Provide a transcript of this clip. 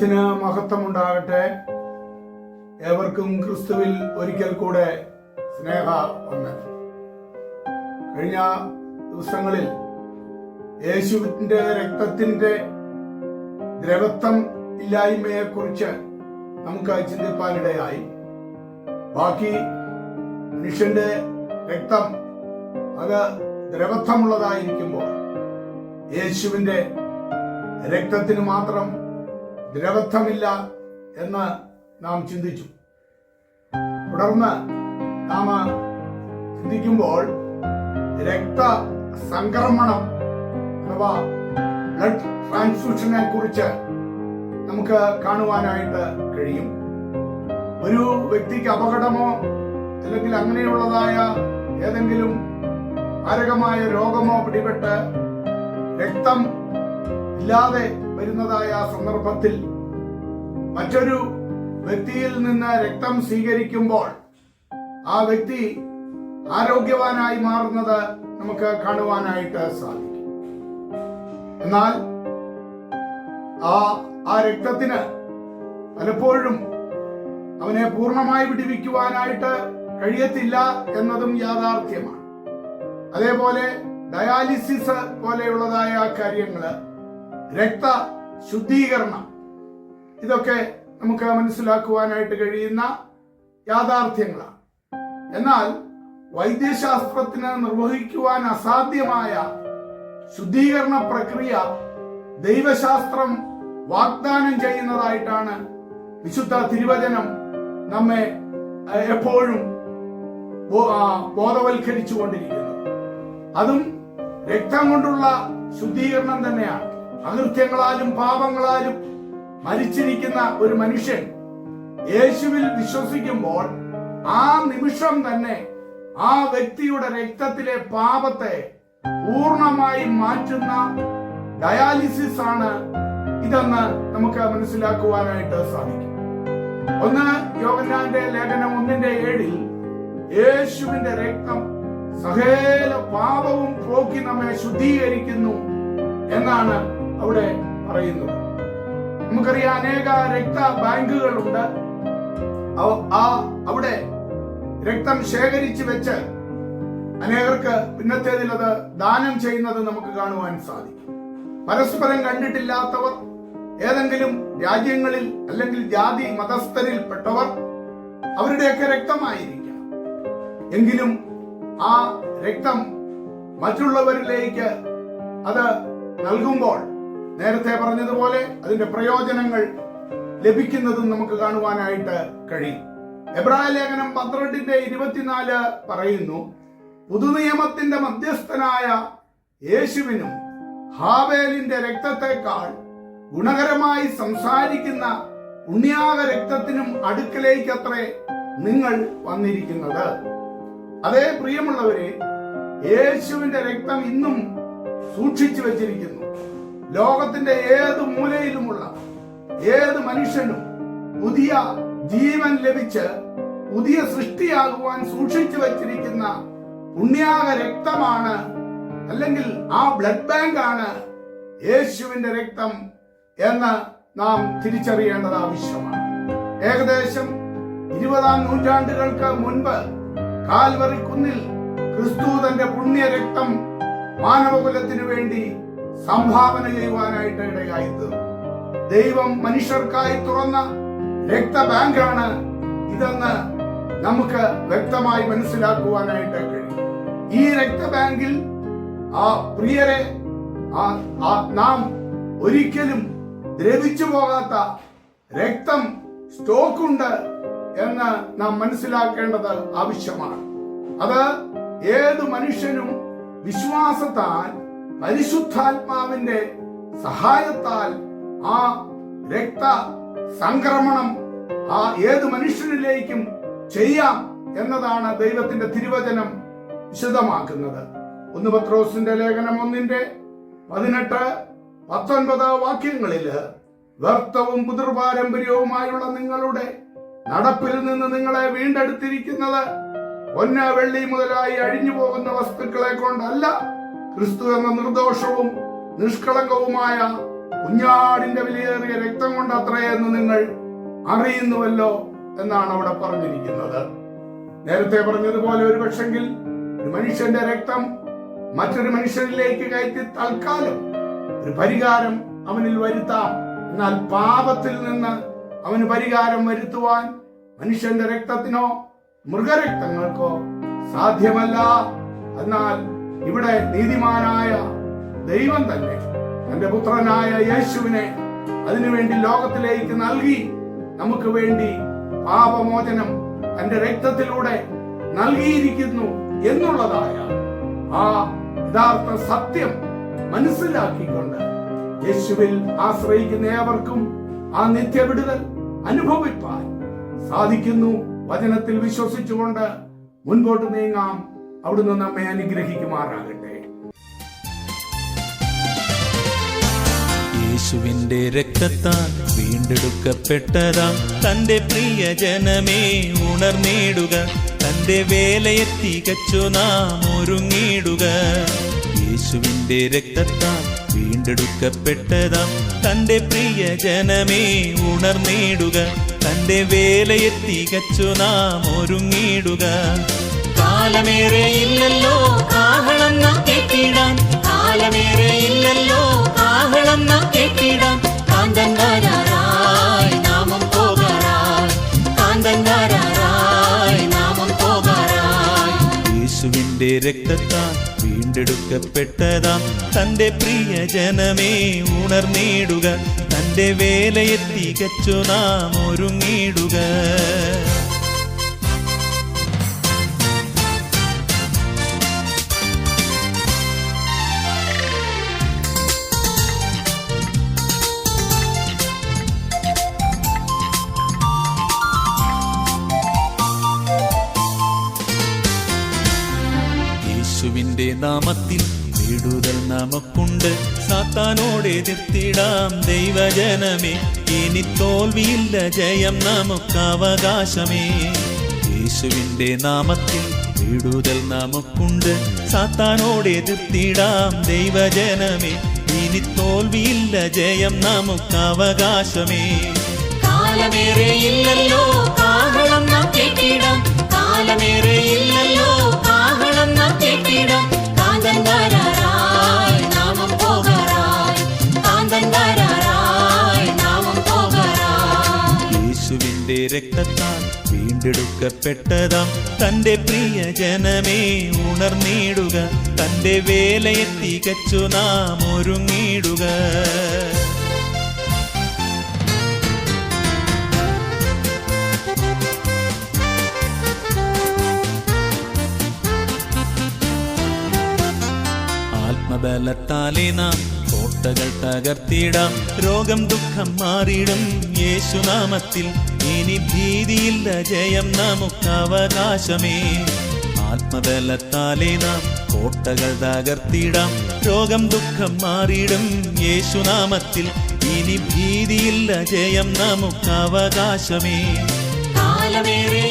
മഹത്വം ഉണ്ടാകട്ടെ ഏവർക്കും ക്രിസ്തുവിൽ ഒരിക്കൽ കൂടെ സ്നേഹ വന്ന് കഴിഞ്ഞ ദിവസങ്ങളിൽ യേശുവിന്റെ രക്തത്തിന്റെ ദ്രവത്വം ഇല്ലായ്മയെ കുറിച്ച് നമുക്ക് ചിന്തിപ്പാനിടയായി. ബാക്കി മനുഷ്യന്റെ രക്തം അത് ദ്രവത്വമുള്ളതായിരിക്കുമ്പോൾ യേശുവിന്റെ രക്തത്തിന് മാത്രം ദ്രവത്വമില്ല എന്ന് നാം ചിന്തിച്ചു. തുടർന്ന് നാം ചിന്തിക്കുമ്പോൾ രക്ത സംക്രമണം അഥവാ ബ്ലഡ് ട്രാൻസ്ഫ്യൂഷനെ കുറിച്ച് നമുക്ക് കാണുവാനായിട്ട് കഴിയും. ഒരു വ്യക്തിക്ക് അപകടമോ അല്ലെങ്കിൽ അങ്ങനെയുള്ളതായ ഏതെങ്കിലും മാരകമായ രോഗമോ പിടിപെട്ട് രക്തം ഇല്ലാതെ വരുന്നതായ സന്ദർഭത്തിൽ മറ്റൊരു വ്യക്തിയിൽ നിന്ന് രക്തം സ്വീകരിക്കുമ്പോൾ ആ വ്യക്തി ആരോഗ്യവാനായി മാറുന്നത് നമുക്ക് കാണുവാനായിട്ട് സാധിക്കും. എന്നാൽ ആ ആ രക്തത്തിന് പലപ്പോഴും അവനെ പൂർണമായി വിടിവിക്കുവാനായിട്ട് കഴിയത്തില്ല എന്നതും യാഥാർത്ഥ്യമാണ്. അതേപോലെ ഡയാലിസിസ് പോലെയുള്ളതായ കാര്യങ്ങൾ രക്ത ശുദ്ധീകരണം. ഇതൊക്കെ നമുക്ക് മനസ്സിലാക്കുവാനായിട്ട് കഴിയുന്ന യാഥാർത്ഥ്യങ്ങളാണ്. എന്നാൽ വൈദ്യശാസ്ത്രത്തിന് നിർവഹിക്കുവാൻ അസാധ്യമായ ശുദ്ധീകരണ പ്രക്രിയ ദൈവശാസ്ത്രം വാഗ്ദാനം ചെയ്യുന്നതായിട്ടാണ് വിശുദ്ധ തിരുവചനം നമ്മെ എപ്പോഴും ബോധവൽക്കരിച്ചു കൊണ്ടിരിക്കുന്നത് അതും രക്തം കൊണ്ടുള്ള ശുദ്ധീകരണം തന്നെയാണ്. അകൃത്യങ്ങളാലും പാപങ്ങളാലും മരിച്ചിരിക്കുന്ന ഒരു മനുഷ്യൻ യേശുവിൽ വിശ്വസിക്കുമ്പോൾ ആ നിമിഷം തന്നെ ആ വ്യക്തിയുടെ രക്തത്തിലെ പാപത്തെ പൂർണമായി മാറ്റുന്ന ഡയാലിസിസ് ആണ് ഇതെന്ന് നമുക്ക് മനസ്സിലാക്കുവാനായിട്ട് സാധിക്കും. ഒന്ന് യോഗനാന്റെ ലേഖനം ഒന്നിന്റെ ഏഴിൽ യേശുവിന്റെ രക്തം സഹേല പാപവും പോക്കി നമ്മെ ശുദ്ധീകരിക്കുന്നു എന്നാണ് അവിടെ പറയുന്നു. നമുക്കറിയാം അനേക രക്ത ബാങ്കുകളുണ്ട്. ആ അവിടെ രക്തം ശേഖരിച്ചു വെച്ച് അനേകർക്ക് പിന്നത്തേതിൽ അത് ദാനം ചെയ്യുന്നത് നമുക്ക് കാണുവാൻ സാധിക്കും. പരസ്പരം കണ്ടിട്ടില്ലാത്തവർ ഏതെങ്കിലും രാജ്യങ്ങളിൽ അല്ലെങ്കിൽ ജാതി മതസ്ഥരിൽ പെട്ടവർ അവരുടെയൊക്കെ രക്തമായിരിക്കാം. എങ്കിലും ആ രക്തം മറ്റുള്ളവരിലേക്ക് അത് നൽകുമ്പോൾ നേരത്തെ പറഞ്ഞതുപോലെ അതിന്റെ പ്രയോജനങ്ങൾ ലഭിക്കുന്നതും നമുക്ക് കാണുവാനായിട്ട് കഴിയും. എബ്രായ ലേഖനം പന്ത്രണ്ടിന്റെ ഇരുപത്തിനാല് പറയുന്നു പുതുനിയമത്തിന്റെ മധ്യസ്ഥനായ യേശുവിനും ഹാവേലിന്റെ രക്തത്തെക്കാൾ ഗുണകരമായി സംസാരിക്കുന്ന പുണ്യാക രക്തത്തിനും അടുക്കലേക്കത്രേ നിങ്ങൾ വന്നിരിക്കുന്നത്. അതേ പ്രിയമുള്ളവരെ യേശുവിന്റെ രക്തം ഇന്നും സൂക്ഷിച്ചു വച്ചിരിക്കുന്നു. ലോകത്തിന്റെ ഏത് മൂലയിലുമുള്ള ഏത് മനുഷ്യനും പുതിയ ജീവൻ ലഭിച്ച് പുതിയ സൃഷ്ടിയാകുവാൻ സൂക്ഷിച്ചു വച്ചിരിക്കുന്ന പുണ്യാക രക്തമാണ് അല്ലെങ്കിൽ ആ ബ്ലഡ് ബാങ്ക് ആണ് യേശുവിന്റെ രക്തം എന്ന് നാം തിരിച്ചറിയേണ്ടത് ആവശ്യമാണ്. ഏകദേശം ഇരുപതാം നൂറ്റാണ്ടുകൾക്ക് മുൻപ് കാൽവറി കുന്നിൽ ക്രിസ്തു തന്റെ പുണ്യ രക്തം മാനവകുലത്തിനു വേണ്ടി സംഭാവന ചെയ്യുവാനായിട്ട് ഇടയായി ദൈവം മനുഷ്യർക്കായി തുറന്ന രക്തബാങ്കാണ് ഇതെന്ന് നമുക്ക് വ്യക്തമായി മനസ്സിലാക്കുവാനായിട്ട് കഴിയും. ഈ രക്തബാങ്കിൽ ആ പ്രിയരെ നാം ഒരിക്കലും ദ്രവിച്ചു പോകാത്ത രക്തം സ്റ്റോക്കുണ്ട് എന്ന് നാം മനസ്സിലാക്കേണ്ടത് ആവശ്യമാണ്. അത് ഏത് മനുഷ്യനും വിശ്വാസത്താൽ പരിശുദ്ധാത്മാവിന്റെ സഹായത്താൽ ആ രക്ത സംക്രമണം ആ ഏത് മനുഷ്യനിലേക്കും ചെയ്യാം എന്നതാണ് ദൈവത്തിന്റെ തിരുവചനം വിശദമാക്കുന്നത്. ഒന്ന് പത്രോസിന്റെ ലേഖനം ഒന്നിന്റെ പതിനെട്ട് പത്തൊൻപത് വാക്യങ്ങളിൽ വ്യർത്ഥവും പുതിർപാരമ്പര്യവുമായുള്ള നിങ്ങളുടെ നടപ്പിൽ നിന്ന് നിങ്ങളെ വീണ്ടെടുത്തിരിക്കുന്നത് പൊന്ന വെള്ളി മുതലായി അഴിഞ്ഞു പോകുന്ന വസ്തുക്കളെ കൊണ്ടല്ല. ക്രിസ്തു എന്ന നിർദോഷവും നിഷ്കളങ്കവുമായ കുഞ്ഞാടിന്റെ വിലയേറിയ രക്തം കൊണ്ട് അത്രയെന്ന് നിങ്ങൾ അറിയുന്നുവല്ലോ എന്നാണ് അവിടെ പറഞ്ഞിരിക്കുന്നത്. നേരത്തെ പറഞ്ഞതുപോലെ ഒരു പക്ഷെങ്കിൽ ഒരു മനുഷ്യന്റെ രക്തം മറ്റൊരു മനുഷ്യനിലേക്ക് കയറ്റി തൽക്കാലം ഒരു പരിഹാരം അവനിൽ വരുത്താം. എന്നാൽ പാപത്തിൽ നിന്ന് അവന് പരിഹാരം വരുത്തുവാൻ മനുഷ്യന്റെ രക്തത്തിനോ മൃഗരക്തങ്ങൾക്കോ സാധ്യമല്ല. എന്നാൽ ഇവിടെ നീതിമാനായ ദൈവം തന്നെ തന്റെ പുത്രനായ യേശുവിനെ അതിനുവേണ്ടി ലോകത്തിലേക്ക് നൽകി നമുക്ക് വേണ്ടി പാപമോചനം തന്റെ രക്തത്തിലൂടെ നൽകിയിരിക്കുന്നു എന്നുള്ളതായ ആ യഥാർത്ഥ സത്യം മനസ്സിലാക്കിക്കൊണ്ട് യേശുവിൽ ആശ്രയിക്കുന്ന ഏവർക്കും ആ നിത്യവിടുതൽ അനുഭവിപ്പാൻ സാധിക്കുന്നു. വചനത്തിൽ വിശ്വസിച്ചുകൊണ്ട് മുൻപോട്ട് നീങ്ങാം. അവിടുന്ന് നമ്മെ അനുഗ്രഹിക്കുമാറാകട്ടെ. യേശുവിന്റെ രക്തത്താൽ വീണ്ടെടുക്കപ്പെട്ടതാം തന്റെ പ്രിയ ജനമേ ഉണർന്നേടുക. തന്റെ വേലയെ തികച്ചു നാം ഒരുങ്ങിടുക യേശുവിന്റെ രക്തത്താൽ വീണ്ടെടുക്കപ്പെട്ടതാം തന്റെ പ്രിയ ജനമേ ഉണർന്നേടുക. തന്റെ വേലയെ തികച്ചു നാം ഒരുങ്ങിടുക കാലമേറെ ഇല്ലല്ലോ കാഹളം നാം കേട്ടിടാൻ കാലമേറെ ഇല്ലല്ലോ കാഹളം നാം കേട്ടിടാൻ നാമം പോകാറായി. കാന്തൻ വരാറായി നാമം പോകാറായി. യേശുവിന്റെ രക്തത്താൽ വീണ്ടെടുക്കപ്പെട്ടതാം. തന്റെ പ്രിയ ജനമേ ഉണർന്നിടുക. തന്റെ വേലയെ തികച്ചു നാം ഒരുങ്ങിടുക നാമത്തിൽ വിടുതൽ നമുക്കുണ്ട്. സാത്താനോടെ എതിർത്തിടാം ദൈവജനമേ. ഇനി തോൽവിയില്ല ജയം നമുക്ക് അവകാശമേ. യേശുവിന്റെ നാമത്തിൽ വിടുതൽ നമുക്കുണ്ട്. സാത്താനോടെ എതിർത്തിടാം ദൈവജനമേ. ഇനി തോൽവിയില്ല ജയം നമുക്ക് അവകാശമേ. കാലമേറെ രക്തത്താൽ വീണ്ടെടുക്കപ്പെട്ടതാം തന്റെ പ്രിയ ജനമേ ഉണർന്നിടുക. തന്റെ വേലയെ തികച്ചു നാം ഒരുങ്ങിടുക ആത്മബലത്താലെ നാം കോട്ടകൾ തകർത്തിടാം. രോഗം ദുഃഖം മാറിയിടും. യേശുനാമത്തിൽ ഇനി ഭീതിയില്ല ജയം നമുക്ക് അവകാശമേ ആത്മബലത്താലേ നാം കോട്ടകൾ തകർത്തിടാം. രോഗം ദുഃഖം മാറിയിടും യേശുനാമത്തിൽ. ഇനി ഭീതിയില്ല ജയം നമുക്ക് അവകാശമേ കാലമേറെ